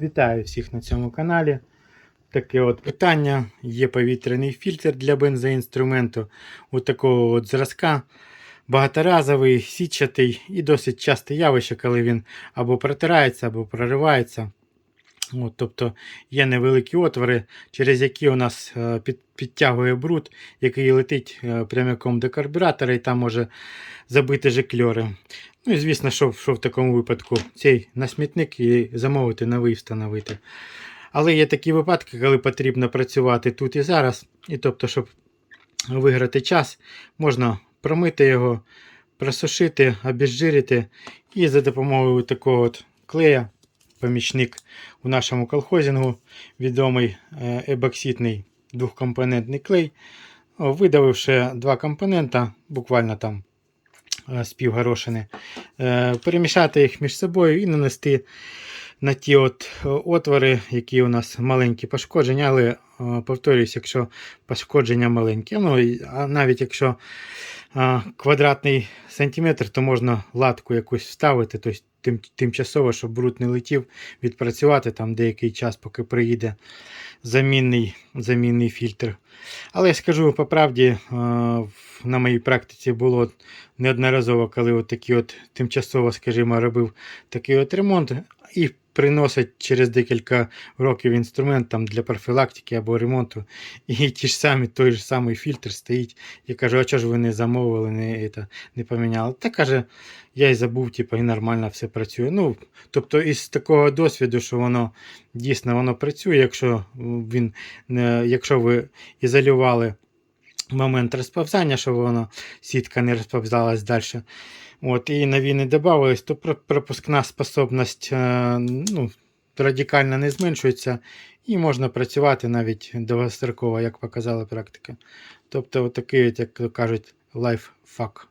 Вітаю всіх на цьому каналі. Таке от питання. Є повітряний фільтр для бензоінструменту. У такого от зразка. Багаторазовий, сітчатий і досить часте явище, коли він або протирається, або проривається. От, тобто є невеликі отвори, через які у нас е, під, підтягує бруд, який летить е, прямиком до карбюратора, і там може забити жикльори. Ну і звісно, що, що в такому випадку цей на смітник і замовити новий встановити. Але є такі випадки, коли потрібно працювати тут і зараз. І тобто, щоб виграти час, можна промити його, просушити, обезжирити і за допомогою такого от клея, помічник у нашому колхозінгу, відомий е, ебоксидний двохкомпонентний клей, видавивши два компонента, буквально там е, з півгорошини, е, перемішати їх між собою і нанести на ті от отвори, які у нас маленькі пошкодження, але повторюсь, якщо пошкодження маленькі, ну а навіть якщо квадратний сантиметр, то можна латку якусь вставити, тобто тим, тимчасово, щоб бруд не летів, відпрацювати там деякий час, поки приїде замінний, замінний фільтр. Але я скажу по правді, на моїй практиці було неодноразово, коли от такі от тимчасово, скажімо, робив такий от ремонт і приносить через декілька років інструмент там для профілактики або ремонту. І ті ж самі, той ж самий фільтр стоїть і каже, а чого ж ви не замовили, не, это, не поміняли. Та каже, я й забув, типу, і нормально все працює. Ну, тобто, із такого досвіду, що воно дійсно воно працює, якщо він не, якщо ви ізолювали момент розповзання, щоб воно сітка не розповзалась далі. От, і нові не додавались, то пропускна способність е, ну, радикально не зменшується, і можна працювати навіть довгостроково, як показала практика. Тобто, отакий, як кажуть, лайфхак.